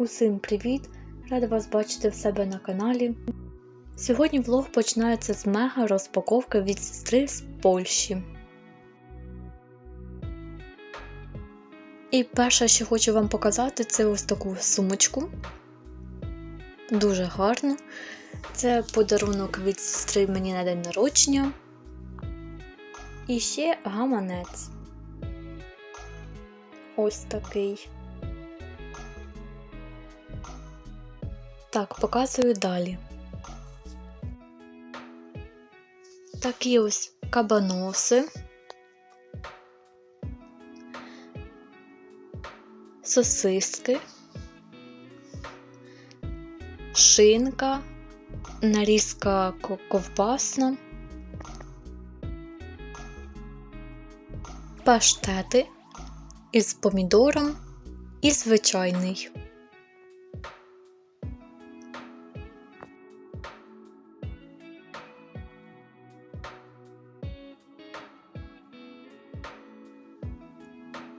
Усім привіт! Рада вас бачити в себе на каналі. Сьогодні влог починається з мега розпаковки від сестри з Польщі. І перше, що хочу вам показати, це ось таку сумочку. Дуже гарно. Це подарунок від сестри мені на день народження. І ще гаманець. Ось такий. Так, показую далі. Такі ось кабаноси. Сосиски, шинка, нарізка ковбасна, паштети із помідором і звичайний.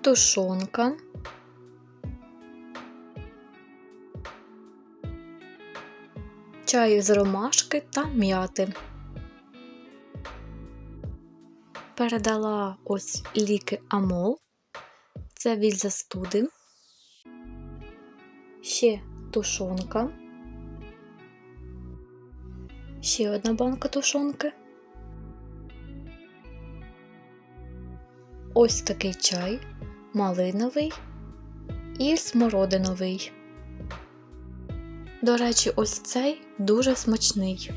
Тушонка, чай з ромашки та м'яти. Передала ось ліки Амол, це від застуди, ще тушонка, ще одна банка тушонки. Ось такий чай малиновий і смородиновий. До речі, ось цей дуже смачний.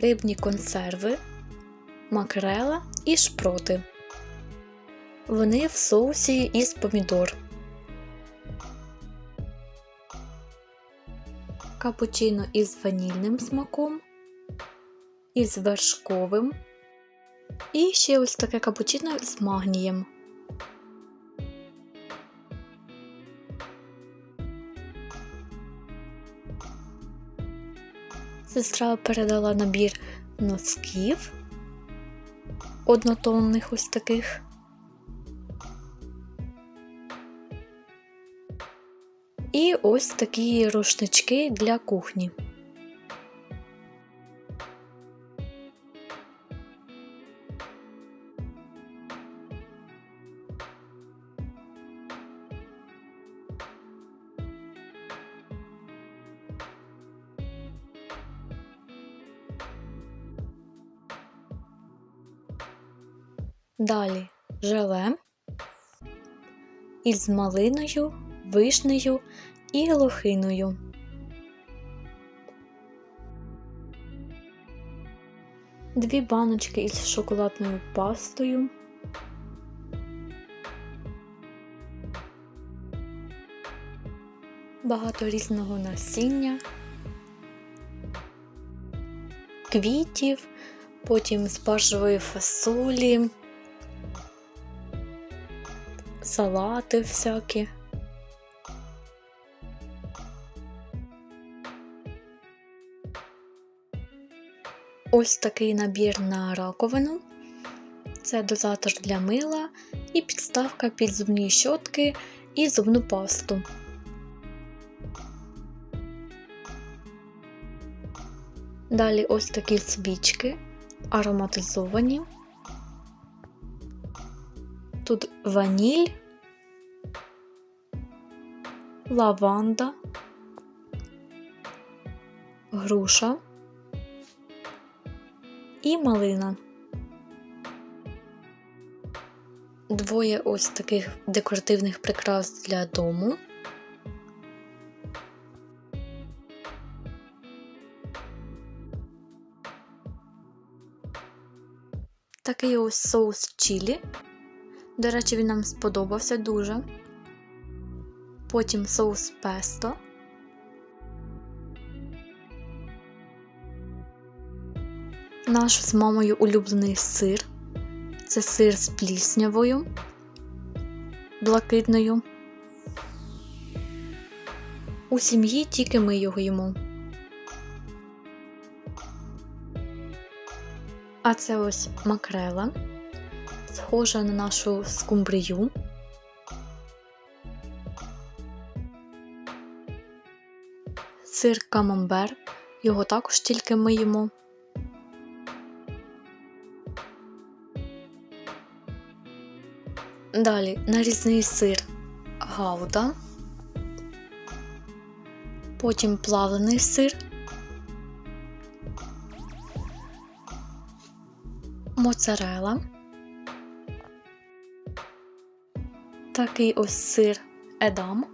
Рибні консерви, макрела і шпроти. Вони в соусі із помідор. Капучино із ванільним смаком, із вершковим. І ще ось таке капучино з магнієм. Сестра передала набір носків однотонних ось таких. І ось такі рушнички для кухні. Далі желе із малиною, вишнею і лохиною. Дві баночки із шоколадною пастою. Багато різного насіння, квітів, потім спаржевої фасолі, салати всякі. Ось такий набір на раковину. Це дозатор для мила і підставка під зубні щотки і зубну пасту. Далі ось такі свічки ароматизовані. Тут ваніль, лаванда, груша і малина. Двоє ось таких декоративних прикрас для дому. Такий ось соус чілі. До речі, він нам сподобався дуже. Потім соус песто. Наш з мамою улюблений сир. Це сир з пліснявою, блакитною. У сім'ї тільки ми його їмо. А це ось макрела, схожа на нашу скумбрію. сир камамбер, його також тільки миємо. Далі нарізний сир гауда, потім плавлений сир, моцарела, такий ось сир едам,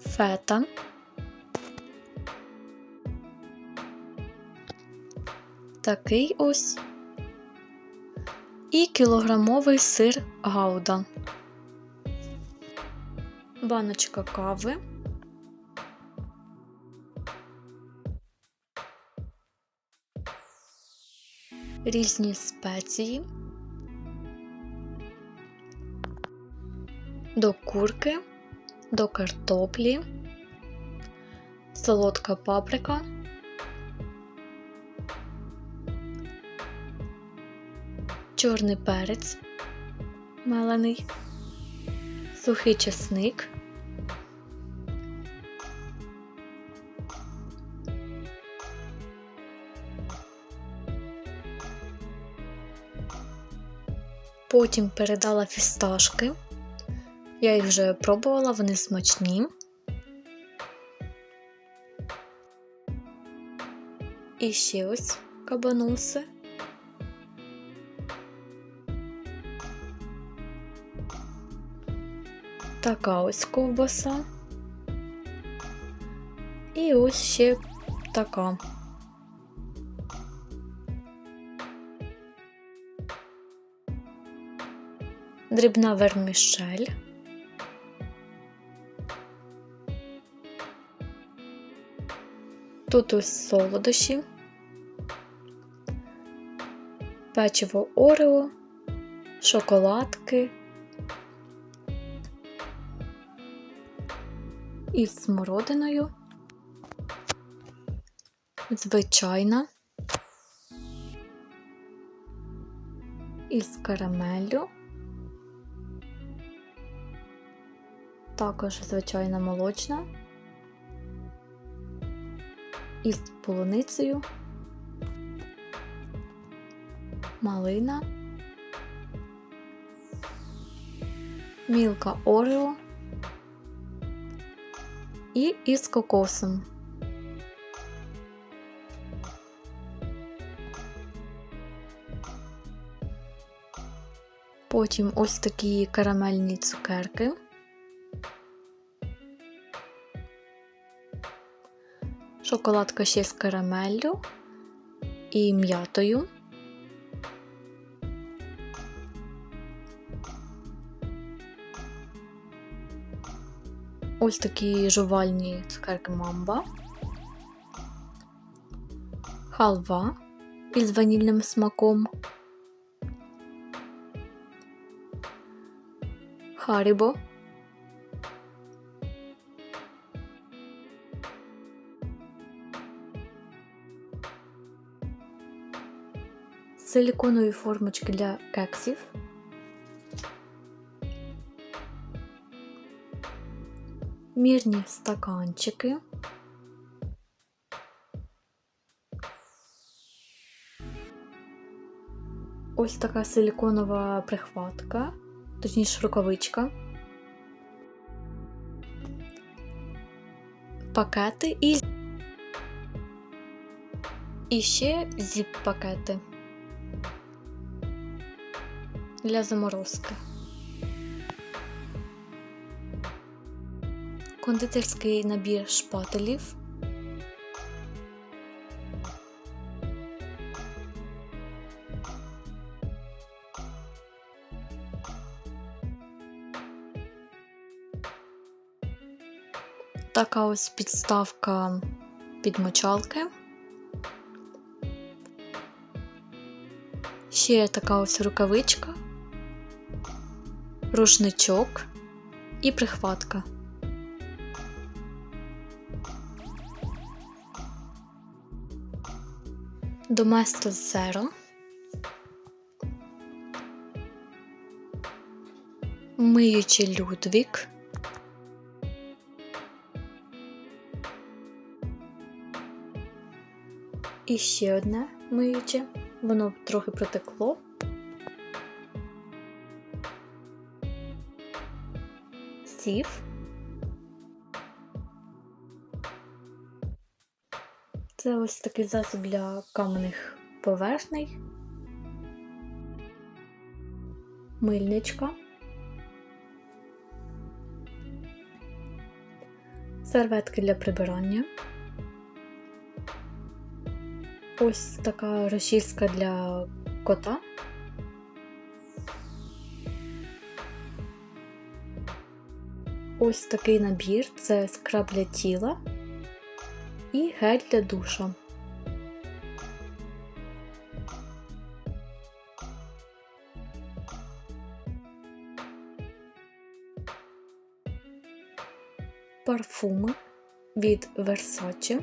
фета, такий ось. І кілограмовий сир гауда, баночка кави, різні спеції, до курки, до картоплі, солодка паприка. чорний перець мелений, сухий чесник, потім передала фісташки. Я їх вже пробувала, вони смачні. І ще ось кабануси. Така ось ковбаса. І ось ще така. Дрібна вермішель. Тут ось солодощі, печиво Орео, шоколадки. із смородиною, звичайна, із карамеллю, також звичайна молочна, із полуницею, малина, мілка Орео і із кокосом. Потім ось такі карамельні цукерки. Шоколадка ще з карамеллю і м'ятою. Ось такі жувальні цукерки мамба, халва із ванільним смаком, харібо, силіконові формочки для кексів. мірні стаканчики. Ось така силіконова прихватка, точніше рукавичка, пакети і і ще зіп-пакети для заморозки. кондитерський набір шпателів. Така ось підставка під мочалки. Ще така ось рукавичка, рушничок і прихватка. Доместо Zero, миючий Людвік, і ще одне миюче, воно трохи протекло. Сів. Це ось такий засіб для каменних поверхней. Мильничка. Серветки для прибирання. Ось така розчіска для кота. Ось такий набір це скраб для тіла і гель для душа. Парфуми від Versace.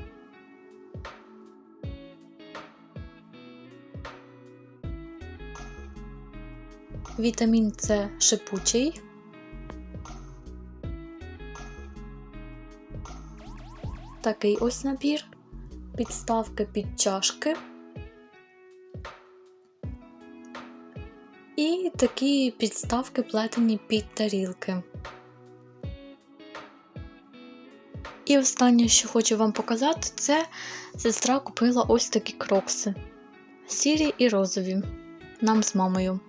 Вітамін С шипучий. Такий ось набір, підставки під чашки. І такі підставки плетені під тарілки. І останнє, що хочу вам показати, це сестра купила ось такі крокси. Сірі і розові. Нам з мамою.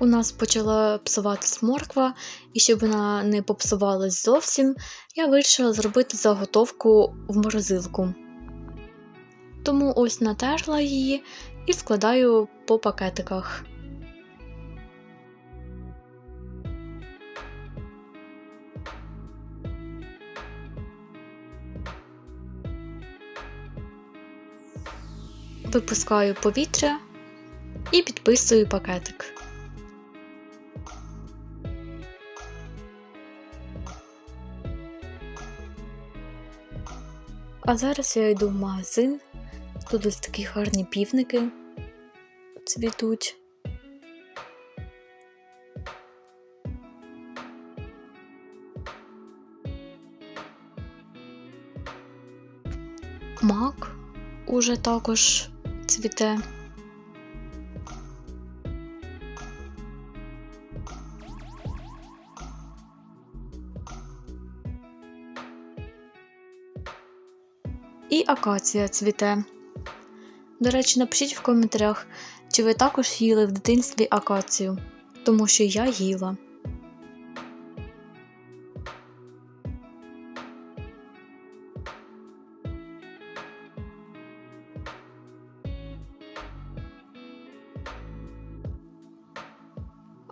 У нас почала псуватись морква, і щоб вона не попсувалась зовсім, я вирішила зробити заготовку в морозилку. Тому ось натерла її і складаю по пакетиках. Випускаю повітря і підписую пакетик. А зараз я йду в магазин. Тут ось такі гарні півники цвітуть. Мак уже також цвіте. І акація цвіте. До речі, напишіть в коментарях, чи ви також їли в дитинстві акацію, тому що я їла.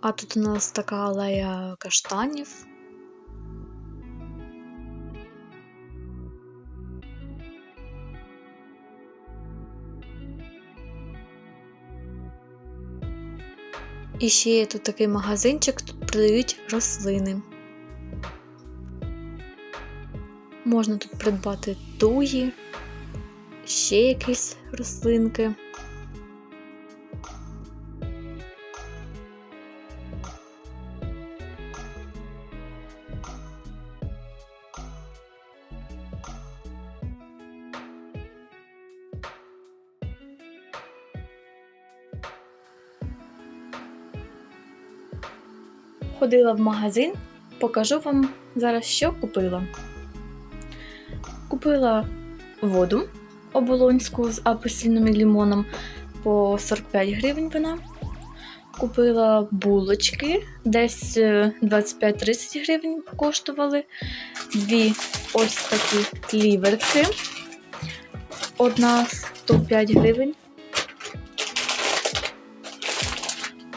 А тут у нас така алея каштанів. І ще є тут такий магазинчик, тут продають рослини. Можна тут придбати туї, ще якісь рослинки. Ходила в магазин, покажу вам зараз, що купила. Купила воду оболонську з апельсином і лімоном по 45 гривень вона. Купила булочки, десь 25-30 гривень коштували. Дві ось такі кліверки. Одна 105 гривень.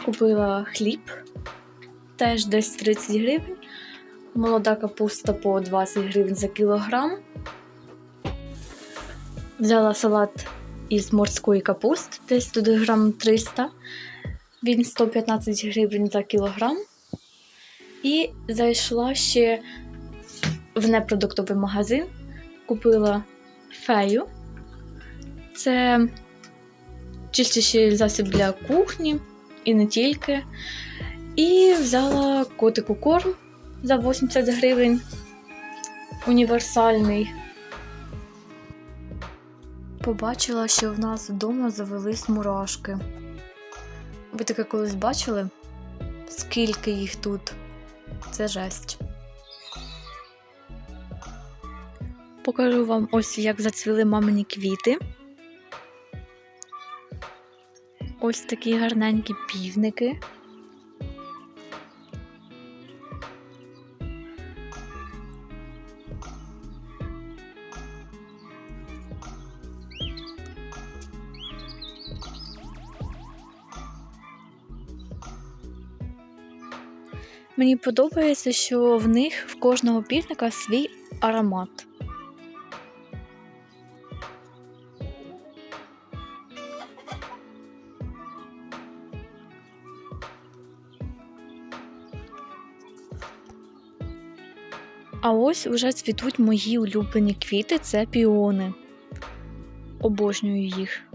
Купила хліб теж десь 30 гривень. Молода капуста по 20 гривень за кілограм. Взяла салат із морської капусти, десь туди грам 300. Він 115 гривень за кілограм. І зайшла ще в непродуктовий магазин, купила фею. Це чистіший засіб для кухні і не тільки. І взяла котику корм за 80 гривень. Універсальний. Побачила, що в нас вдома завелись мурашки. Ви таке колись бачили? Скільки їх тут? Це жесть. Покажу вам ось як зацвіли мамині квіти. Ось такі гарненькі півники. Мені подобається, що в них в кожного півника свій аромат. А ось уже цвітуть мої улюблені квіти це піони. Обожнюю їх.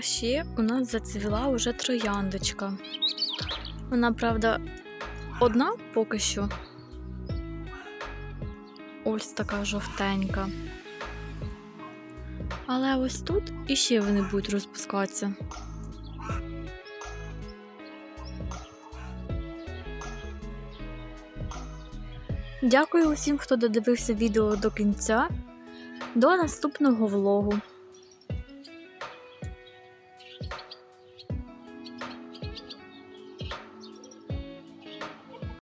А ще у нас зацвіла уже трояндочка. Вона, правда, одна поки що. Ось така жовтенька. Але ось тут іще вони будуть розпускатися. Дякую усім, хто додивився відео до кінця. До наступного влогу.